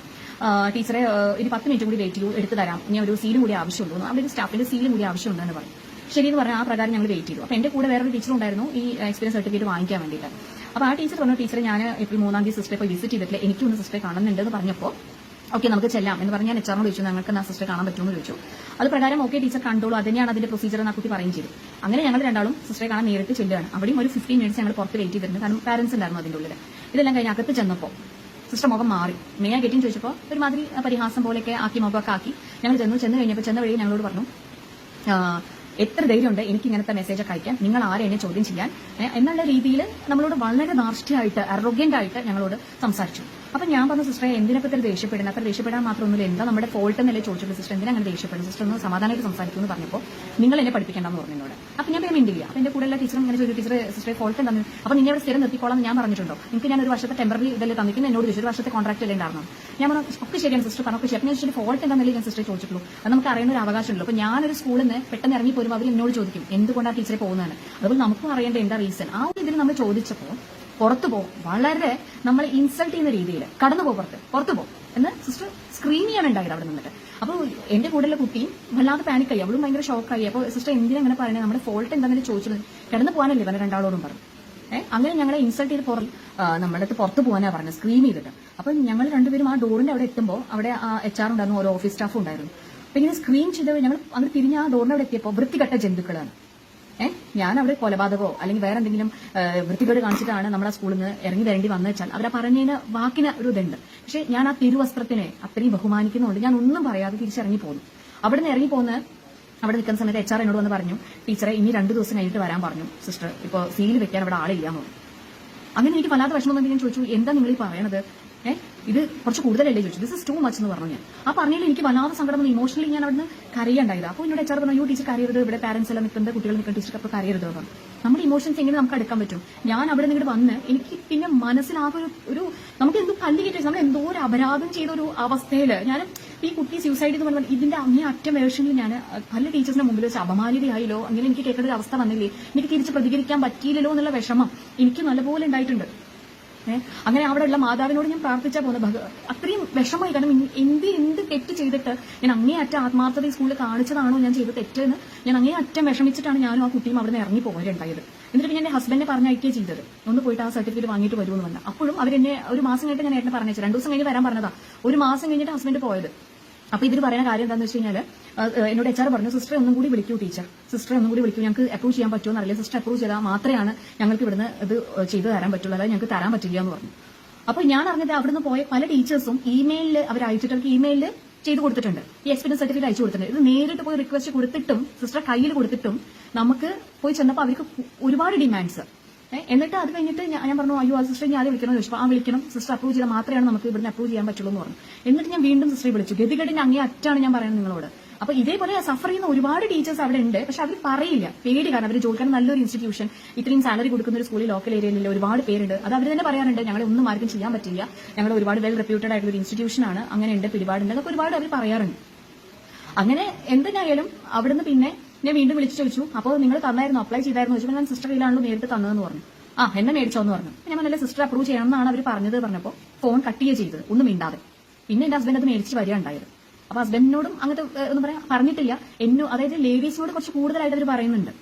ടീച്ചറെ ഇനി പത്ത് മിനിറ്റ് കൂടി വെയിറ്റ് ചെയ്യൂ എടുത്തു തരാം. ഞാൻ ഒരു സീലും കൂടി ആവശ്യമുള്ളൂ. അവിടെ ഒരു സ്റ്റാഫിന്റെ സീലും കൂടി ആവശ്യമുണ്ടെന്ന് പറഞ്ഞു. ശരി എന്ന് പറഞ്ഞാൽ ആ പ്രകാരം ഞങ്ങൾ വെയിറ്റ് ചെയ്തു. അപ്പോൾ എന്റെ കൂടെ വേറൊരു ടീച്ചർ ഉണ്ടായിരുന്നു ഈ എക്സ്പീരിയൻസ് സർട്ടിഫിക്കറ്റ് വാങ്ങിക്കാൻ വേണ്ടിയിട്ട്. അപ്പോൾ ആ ടീച്ചർ പറഞ്ഞു ടീച്ചറെ ഞാൻ ഏപ്രിൽ മൂന്നാം തീയതി സിസ്റ്ററെ പോയി വിസിറ്റ് ചെയ്തിട്ടില്ല. എനിക്കൊന്ന് സിസ്റ്ററെ കാണുന്നുണ്ടെന്ന് പറഞ്ഞപ്പോൾ ഓക്കെ നമുക്ക് ചെല്ലാം എന്ന് പറഞ്ഞ് ഞാൻ എച്ച് ആറിനോട് ചോദിച്ചു ഞങ്ങൾക്ക് ആ സിസ്റ്റർ കാണാൻ പറ്റുമെന്ന് ചോദിച്ചു. അത് പ്രകാരം ഓക്കെ ടീച്ചർ കണ്ടോളൂ അതിനെയാണ് അതിന്റെ പ്രൊസീജിയർ എന്ന് ആ കുട്ടി പറയും ചെയ്തു. അങ്ങനെ ഞങ്ങൾ രണ്ടാളും സിസ്റ്ററെ കാണാൻ നേരിട്ട് ചെല്ലുകയാണ്. അവിടെയും ഒരു ഫിഫ്റ്റീൻ മിനിറ്റ്സ് ഞങ്ങൾ പുറത്ത് വെയിറ്റ് ചെയ്തിട്ടുണ്ട് കാരണം പാരന്റ്സ് ഉണ്ടായിരുന്നു അതിന്റെ ഉള്ളിൽ ഇതെല്ലാം കഴിഞ്ഞ് അകത്ത് ചെന്നപ്പോൾ സിസ്റ്റർ മുഖം മാറി. മെയ്യാ കെട്ടിയും ചോദിച്ചപ്പോൾ ഒരുമാതിരി പരിഹാസം പോലെയൊക്കെ ആക്കി മുഖമൊക്കെ ആക്കി ഞങ്ങൾ ചെന്നു ചെന്ന് കഴിഞ്ഞപ്പോൾ ചെന്ന വഴി ഞങ്ങളോട് പറഞ്ഞു എത്ര ധൈര്യമുണ്ട് എനിക്ക് ഇങ്ങനത്തെ മെസ്സേജ് ഒക്കെ അയക്കാൻ? നിങ്ങൾ എന്നെ ചോദ്യം ചെയ്യാൻ? എന്നുള്ള രീതിയിൽ നമ്മളോട് വളരെ നാർഷ്ടിയായിട്ട് അറോഗ്യന്റ് ആയിട്ട് ഞങ്ങളോട് സംസാരിച്ചു. അപ്പൊ ഞാൻ പറഞ്ഞു സിസ്റ്ററെ എന്തിനൊക്കെ ഇത്ര ദേഷ്യപ്പെടുന്നത്? അത്ര ദേഷ്യപ്പെടാൻ മാത്രമൊന്നുമില്ല. എന്താ നമ്മുടെ ഫോൾട്ട് എന്നല്ലേ ചോദിച്ചിട്ട് സിസ്റ്റർ? എന്തിനാ അങ്ങനെ ദേഷ്യപ്പെടുന്നത്? സിസ്റ്റർ ഒന്ന് സമാധാനമായിട്ട് സംസാരിക്കുന്നു എന്ന് പറഞ്ഞപ്പോൾ നിങ്ങൾ എന്നെ പഠിപ്പിക്കേണ്ടെന്ന് പറഞ്ഞു എന്നോട്. അപ്പൊ ഞാൻ പേര് മിണ്ടില്ല അപ്പൊ എന്റെ കൂടെ എല്ലാ ടീച്ചറും ഇങ്ങനെ ചോദിച്ചു ടീച്ചർ സിസ്റ്ററെ ഫോൾട്ട് എന്താണെന്ന് അപ്പൊ നിന്നെ ഇവിടെ സ്ഥിരം നിർത്തിക്കോളാം ഞാൻ പറഞ്ഞിട്ടുണ്ടോ? നിങ്ങൾക്ക് ഞാൻ ഒരു വർഷത്തെ ടെമ്പററി ഇതല്ലേ തന്നിരിക്കുന്നത്? എന്നോട് ഒരു വർഷത്തെ കോൺട്രാക്ട് അല്ലേ ഉണ്ടായിരുന്നു ഞാൻ പറഞ്ഞു ഒക്കെ ശരിയാണ് സിസ്റ്റർ പറഞ്ഞു? ഒക്കെ ശരി. ചോദിച്ചിട്ട് ഫോൾട്ട് എന്താണെന്നല്ലേ ഞാൻ സിസ്റ്ററെ ചോദിച്ചിട്ടുള്ളൂ? അത് നമുക്ക് അറിയുന്ന ഒരു അവകാശമുള്ളൂ അപ്പൊ ഞാനൊരു സ്കൂളിൽ നിന്ന് പെട്ടെന്ന് ഇറങ്ങി പോരുമ്പോൾ അവർ എന്നോട് ചോദിക്കും എന്തുകൊണ്ടാണ് ടീച്ചറെ പോകുന്നതാണ് അതുപോലെ നമുക്കും അറിയേണ്ട എന്താ റീസൺ ആ ഒരു ഇതിൽ നമ്മൾ ചോദിച്ചപ്പോൾ പുറത്തു പോ വളരെ നമ്മൾ ഇൻസൾട്ട് ചെയ്യുന്ന രീതിയിൽ കടന്നു പോ പുറത്ത്. പുറത്തു പോകും. എന്ന് സിസ്റ്റർ സ്ക്രീൻ ചെയ്യാൻ ഉണ്ടായത് അവിടെ നിന്നിട്ട്. അപ്പോൾ എന്റെ കൂടെയുള്ള കുട്ടിയും വല്ലാതെ പാനിക്കായി അവളും ഭയങ്കര ഷോക്കായി അപ്പോൾ സിസ്റ്റർ എന്തിനാ അങ്ങനെ പറയുന്നത് നമ്മുടെ ഫോൾട്ട് എന്താണെന്ന് ചോദിച്ചത് കിടന്നു പോകാനല്ലേ ഇവനെ രണ്ടാളോടും പറഞ്ഞു. ഏഹ് അങ്ങനെ ഞങ്ങളെ ഇൻസൾട്ട് ചെയ്ത് പുറം നമ്മുടെ അടുത്ത് പുറത്ത് പോകാനാ പറഞ്ഞത്. സ്ക്രീം ചെയ്തിട്ട്. അപ്പം ഞങ്ങൾ രണ്ടുപേരും ആ ഡോറിന്റെ അവിടെ എത്തുമ്പോൾ അവിടെ എച്ച് ആർ ഉണ്ടായിരുന്നു ഓരോ ഓഫീസ് സ്റ്റാഫ് ഉണ്ടായിരുന്നു. ഇങ്ങനെ സ്ക്രീൻ ചെയ്ത് ഞങ്ങൾ അങ്ങനെ തിരിഞ്ഞ് ആ ഡോറിന്റെ അവിടെ എത്തിയപ്പോൾ വൃത്തികെട്ട ജന്തുക്കളാണ്. ഏഹ് ഞാൻ അവിടെ കൊലപാതകമോ അല്ലെങ്കിൽ വേറെ എന്തെങ്കിലും വൃത്തികേട് കാണിച്ചിട്ടാണ് നമ്മുടെ സ്കൂളിൽ നിന്ന് ഇറങ്ങി വരേണ്ടി വന്നു വെച്ചാൽ അവരെ പറഞ്ഞതിന് വാക്കിന് ഒരു ഇതുണ്ട്. പക്ഷെ ഞാൻ ആ തിരുവസ്ത്രത്തിനെ അത്രയും ബഹുമാനിക്കുന്നുണ്ട് ഞാൻ ഒന്നും പറയാതെ തിരിച്ചിറങ്ങി പോകുന്നു അവിടെ നിന്ന് ഇറങ്ങി പോകുന്ന അവിടെ നിൽക്കുന്ന സമയത്ത് എച്ച് ആർ എന്നോട് വന്ന് പറഞ്ഞു ടീച്ചറെ ഇനി രണ്ടു ദിവസം കഴിഞ്ഞിട്ട് വരാൻ പറഞ്ഞു. സിസ്റ്റർ ഇപ്പോൾ സീൽ വെക്കാൻ അവിടെ ആളില്ല എന്ന് അങ്ങനെ എനിക്ക് വല്ലാത്ത വിഷമം ഞാൻ ചോദിച്ചു എന്താ നിങ്ങൾ ഈ പറയണത്? ഇത് കുറച്ച് കൂടുതലല്ലേ ചോദിച്ചു ദിസ് ഇസ് ടു മച്ച് എന്ന് പറഞ്ഞു ഞാൻ. ആ പറഞ്ഞതിൽ എനിക്ക് വല്ലാതെ സങ്കടം ഇമോഷണലി ഞാൻ അവിടുന്ന് കരയുണ്ടായത് അപ്പോൾ എന്നോട് എച്ചാർ പറഞ്ഞു യു ടീച്ചർ കരയരുത്. ഇവിടെ പാരന്റ്സ് എല്ലാം നിൽക്കുന്നത് കുട്ടികൾ നിൽക്കുന്ന ടീച്ചർക്ക് അപ്പോൾ കരയരുത് നമ്മുടെ ഇമോഷൻസ് എങ്ങനെ നമുക്ക് എടുക്കാൻ പറ്റും? ഞാൻ അവിടെ നിന്ന് വന്ന് എനിക്ക് പിന്നെ മനസ്സിലാകെ ഒരു ഒരു നമുക്ക് എന്തോ കല്ല് കിട്ടി നമ്മൾ എന്തോ ഒരു അപരാധം ചെയ്ത ഒരു അവസ്ഥയിൽ ഞാൻ ഈ കുട്ടി സൂസൈഡ് എന്ന് പറഞ്ഞാൽ ഇതിന്റെ അങ്ങേ അറ്റം വേർഷനിൽ ഞാൻ പല ടീച്ചേഴ്സിന്റെ മുമ്പിൽ വെച്ച് അപമാനിതയായില്ലോ. അങ്ങനെ എനിക്ക് കേൾക്കേണ്ട ഒരു അവസ്ഥ വന്നില്ലേ? എനിക്ക് തിരിച്ച് പ്രതികരിക്കാൻ പറ്റിയില്ലല്ലോ എന്നുള്ള വിഷമം എനിക്ക് നല്ലപോലെ ഉണ്ടായിട്ടുണ്ട്. അങ്ങനെ അവിടെയുള്ള മാതാവിനോട് ഞാൻ പ്രാർത്ഥിച്ചാൽ പോകുന്നത് അത്രയും വിഷമമായി. കാരണം എന്ത് എന്ത് തെറ്റ് ചെയ്തിട്ട് ഞാൻ അങ്ങേ അറ്റം ആത്മാർത്ഥത ഈ സ്കൂളിൽ കാണിച്ചതാണോ ഞാൻ ചെയ്ത തെറ്റെന്ന് ഞാൻ അങ്ങേ അറ്റം വിഷമിച്ചിട്ടാണ് ഞാനും ആ കുട്ടിയും അവിടെ നിന്ന് ഇറങ്ങി പോകാനുണ്ടായത് എന്നിട്ട് പിന്നെ എന്റെ ഹസ്ബൻഡിനെ പറഞ്ഞയക്കുകയും ചെയ്തത്. ഒന്ന് പോയിട്ട് ആ സർട്ടിഫിക്കറ്റ് വാങ്ങിയിട്ട് വരുമെന്ന് പറഞ്ഞു. അപ്പോഴും അവരെന്നെ ഒരു മാസം കഴിഞ്ഞിട്ട് ഞാൻ ഏട്ടനെ പറഞ്ഞു രണ്ടു ദിവസം കഴിഞ്ഞ് വരാൻ പറഞ്ഞതാ. ഒരു മാസം കഴിഞ്ഞിട്ട് ഹസ്ബൻഡ് പോയത്. അപ്പൊ ഇവർ പറയുന്ന കാര്യം എന്താണെന്ന് വെച്ച് കഴിഞ്ഞാൽ എന്നോട് എച്ച് ആർ പറഞ്ഞു സിസ്റ്റർ ഒന്നും കൂടി വിളിക്കൂ ടീച്ചർ സിസ്റ്റർ ഒന്നും കൂടി വിളിക്കൂ. ഞങ്ങൾക്ക് അപ്രൂവ് ചെയ്യാൻ പറ്റുമോ എന്നറിയില്ല. സിസ്റ്റർ അപ്രൂവ് ചെയ്താൽ മാത്രമാണ് ഞങ്ങൾക്ക് ഇവിടുന്ന് ഇത് ചെയ്തു തരാൻ പറ്റുള്ളൂ. അതായത് ഞങ്ങൾക്ക് തരാൻ പറ്റില്ല എന്ന് പറഞ്ഞു. അപ്പൊ ഞാൻ അറിഞ്ഞത് അവിടുന്ന് പോയ പല ടീച്ചേഴ്സും ഇമെയിലിൽ അവർ അയച്ചിട്ട് അവർക്ക് ഇമെയിലിൽ ചെയ്തു കൊടുത്തിട്ടുണ്ട്. ഈ എക്സ്പീരിയൻസ് സർട്ടിഫിക്കറ്റ് അയച്ചു കൊടുത്തിട്ടുണ്ട്. ഇത് നേരിട്ട് പോയി റിക്വസ്റ്റ് കൊടുത്തിട്ടും സിസ്റ്റർ കയ്യിൽ കൊടുത്തിട്ടും നമുക്ക് പോയി ചെന്നപ്പോൾ അവർക്ക് ഒരുപാട് ഡിമാൻഡ്സ് എന്നിട്ട് അത് കഴിഞ്ഞിട്ട് ഞാൻ പറഞ്ഞു അയ്യോ ആ സിസ്റ്റർ ഞാൻ വിളിക്കണം ചോദിച്ചു ആ വിളിക്കണം. സിസ്റ്റർ അപ്രൂവ് ചെയ്താൽ മാത്രമാണ് നമുക്ക് ഇവിടുന്ന് അപ്രൂവ് ചെയ്യാൻ പറ്റുള്ളൂ എന്ന് പറഞ്ഞു. എന്നിട്ട് ഞാൻ വീണ്ടും സിസ്റ്ററെ വിളിച്ചു. ഗതികേടിന്റെ അങ്ങേ അറ്റാണ് ഞാൻ പറയുന്നത് നിങ്ങളോട്. അപ്പൊ ഇതേപോലെ സഫർ ചെയ്യുന്ന ഒരുപാട് ടീച്ചേഴ്സ് അവിടെ ഉണ്ട് പക്ഷെ അവർ പറയില്ല. പേടി കാരണം അവർ ജോലിക്കാൻ നല്ലൊരു ഇൻസ്റ്റിറ്റ്യൂഷൻ ഇത്രയും സാലറി കൊടുക്കുന്ന ഒരു സ്കൂളിൽ ലോക്കൽ ഏരിയയിൽ ഒരുപാട് പേരുണ്ട്. അത് അവർ തന്നെ പറയാറുണ്ട് ഞങ്ങളെ ഒന്നും ആർക്കും ചെയ്യാൻ പറ്റില്ല. ഞങ്ങൾ ഒരുപാട് വെൽ റെപ്യൂട്ടഡ് ആയിട്ടുള്ള ഒരു ഇൻസ്റ്റിറ്റ്യൂഷൻ ആണ്. അങ്ങനെ ഉണ്ട് പിടിപാടുണ്ട്. അതൊക്കെ ഒരുപാട് അവർ പറയാറുണ്ട്. അങ്ങനെ എന്തിനായാലും അവിടുന്ന് പിന്നെ ഞാൻ വീണ്ടും വിളിച്ചു ചോദിച്ചു അപ്പോൾ നിങ്ങൾ തന്നായിരുന്നു? അപ്ലൈ ചെയ്തായിരുന്നു? ചോദിച്ചപ്പോൾ ഞാൻ സിസ്റ്റർ കയ്യിലാണല്ലോ നേരിട്ട് തന്നതെന്ന് പറഞ്ഞു. ആ എന്നെ മേടിച്ചോ? എന്ന് പറഞ്ഞു. ഞാൻ നല്ല സിസ്റ്റർ അപ്രൂവ് ചെയ്യണം എന്നാണ് അവർ പറഞ്ഞത് പറഞ്ഞപ്പോൾ ഫോൺ കട്ട് ചെയ്യുക ചെയ്തത് ഒന്നും മിണ്ടാതെ. പിന്നെ എന്റെ ഹസ്ബൻഡ് അത് മേടിച്ച് വരിക ഉണ്ടായത് അപ്പൊ ഹസ്ബൻഡിനോടും അങ്ങനത്തെ ഒന്നും പറയാം പറഞ്ഞിട്ടില്ല. എന്നോ അതായത് ലേഡീസിനോട് കുറച്ച് കൂടുതലായിട്ട് അവർ പറയുന്നുണ്ട്.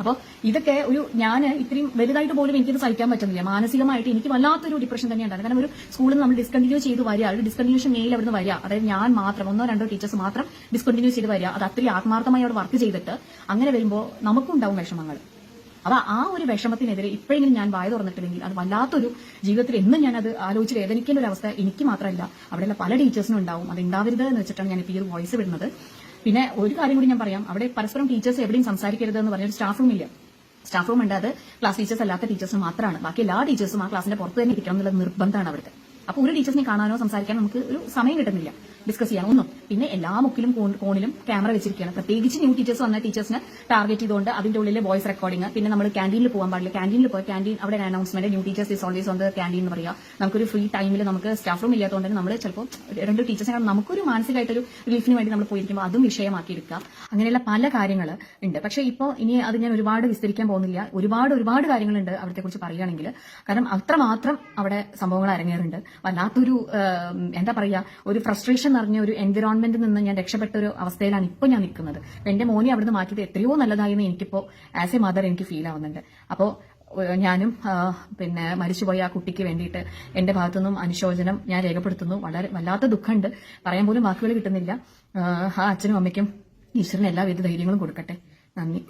അപ്പോൾ ഇതൊക്കെ ഒരു ഞാൻ ഇത്രയും വലുതായിട്ട് പോലും എനിക്കിത് സഹിക്കാൻ പറ്റുന്നില്ല. മാനസികമായിട്ട് എനിക്ക് വല്ലാത്തൊരു ഡിപ്രഷൻ തന്നെ ഉണ്ടായിരുന്നു കാരണം ഒരു സ്കൂളിൽ നമ്മൾ ഡിസ്കണ്ടിന്യൂ ചെയ്ത് വരിക ഒരു ഡിസ്കണ്ടിന്യൂഷൻ മെയിൽ അവിടുന്ന് വരിക. അതായത് ഞാൻ മാത്രം ഒന്നോ രണ്ടോ ടീച്ചേഴ്സ് മാത്രം ഡിസ്കണ്ടിന്യൂ ചെയ്ത് വരിക. അത് അത്രയും ആത്മാർത്ഥമായി അവിടെ വർക്ക് ചെയ്തിട്ട് അങ്ങനെ വരുമ്പോൾ നമുക്കും ഉണ്ടാവും വിഷമങ്ങൾ അപ്പൊ ആ ഒരു വിഷമത്തിനെതിരെ ഇപ്പോഴെങ്കിലും ഞാൻ വായ തുറന്നിട്ടില്ലെങ്കിൽ അത് വല്ലാത്തൊരു ജീവിതത്തിൽ എന്നും ഞാൻ അത് ആലോചിച്ച് വേദനിക്കേണ്ട ഒരു അവസ്ഥ എനിക്ക് മാത്രമല്ല. അവിടെയുള്ള പല ടീച്ചേഴ്സിനും ഉണ്ടാവും. അത് ഉണ്ടാവരുത് എന്ന് വെച്ചിട്ടാണ് ഞാൻ ഇപ്പോൾ ഈ ഒരു വോയിസ് വിടുന്നത്. പിന്നെ ഒരു കാര്യം കൂടി ഞാൻ പറയാം. അവിടെ പരസ്പരം ടീച്ചേഴ്സ് എവിടെയും സംസാരിക്കരുത് എന്ന് പറഞ്ഞൊരു സ്റ്റാഫ് റൂം ഇല്ല? സ്റ്റാഫ് റൂം ഉണ്ട്. അത് ക്ലാസ് ടീച്ചേഴ്സ് അല്ലാത്ത ടീച്ചേഴ്സ് മാത്രമാണ്. ബാക്കി എല്ലാ ടീച്ചേഴ്സും ആ ക്ലാസിന്റെ പുറത്ത് തന്നെ ഇരിക്കണം എന്നുള്ള നിർബന്ധമാണ് അവർക്ക് അപ്പൊ ഒരു ടീച്ചേഴ്സിനെ കാണാനോ സംസാരിക്കാനോ നമുക്ക് ഒരു സമയം കിട്ടുന്നില്ല. ഡിസ്കസ് ചെയ്യാൻ ഒന്നും. പിന്നെ എല്ലാ മുക്കിലും കോണിലും ക്യാമറ വെച്ചിരിക്കുകയാണ്. പ്രത്യേകിച്ച് ന്യൂ ടീച്ചേഴ്സ് വന്ന ടീച്ചേഴ്സിന് ടാർഗറ്റ് ചെയ്തുകൊണ്ട് അതിന്റെ ഉള്ളിൽ വോയിസ് റെക്കോർഡിംഗ് പിന്നെ നമ്മൾ ക്യാന്റീനിൽ പോകാൻ പാടില്ല. ക്യാന്റീനിൽ പോയി ക്യാന്റീൻ അവിടെ announcement new teachers is always on the canteen എന്ന് പറയാം. നമുക്കൊരു ഫ്രീ ടൈമിൽ നമുക്ക് സ്റ്റാഫ് റൂം ഇല്ലാത്തതുകൊണ്ട് നമ്മൾ ചിലപ്പോൾ രണ്ട് ടീച്ചേഴ്സിനെ നമുക്കൊരു മാനസികമായിട്ടൊരു റിലീഫിന് വേണ്ടി നമ്മൾ പോയിരിക്കുമ്പോൾ അതും വിഷയമാക്കി അങ്ങനെയുള്ള പല കാര്യങ്ങൾ ഉണ്ട്. പക്ഷേ ഇപ്പോൾ ഇനി അത് ഞാൻ ഒരുപാട് വിസ്തരിക്കാൻ പോകുന്നില്ല. ഒരുപാട് ഒരുപാട് കാര്യങ്ങളുണ്ട് അവിടത്തെ കുറിച്ച് പറയുകയാണെങ്കിൽ കാരണം അത്രമാത്രം അവിടെ സംഭവങ്ങൾ അരങ്ങേറുണ്ട് വല്ലാത്തൊരു എന്താ പറയുക ഒരു ഫ്രസ്ട്രേഷൻ നിറഞ്ഞ ഒരു എൻവിറോൺമെന്റിൽ നിന്ന് ഞാൻ രക്ഷപ്പെട്ട ഒരു അവസ്ഥയിലാണ് ഇപ്പോൾ ഞാൻ നിൽക്കുന്നത്. എന്റെ മോനെ അവിടുന്ന് മാറ്റിയത് എത്രയോ നല്ലതായി നല്ലതായെന്ന് എനിക്കിപ്പോൾ ആസ് എ മദർ എനിക്ക് ഫീൽ ആവുന്നുണ്ട്. അപ്പോൾ ഞാനും പിന്നെ മരിച്ചുപോയ ആ കുട്ടിക്ക് വേണ്ടിയിട്ട് എന്റെ ഭാഗത്തുനിന്നും അനുശോചനം ഞാൻ രേഖപ്പെടുത്തുന്നു. വളരെ വല്ലാത്ത ദുഃഖമുണ്ട്. പറയാൻ പോലും വാക്കുകൾ കിട്ടുന്നില്ല. ആ അച്ഛനും അമ്മയ്ക്കും ഈശ്വരന് എല്ലാവിധ ധൈര്യങ്ങളും കൊടുക്കട്ടെ. നന്ദി.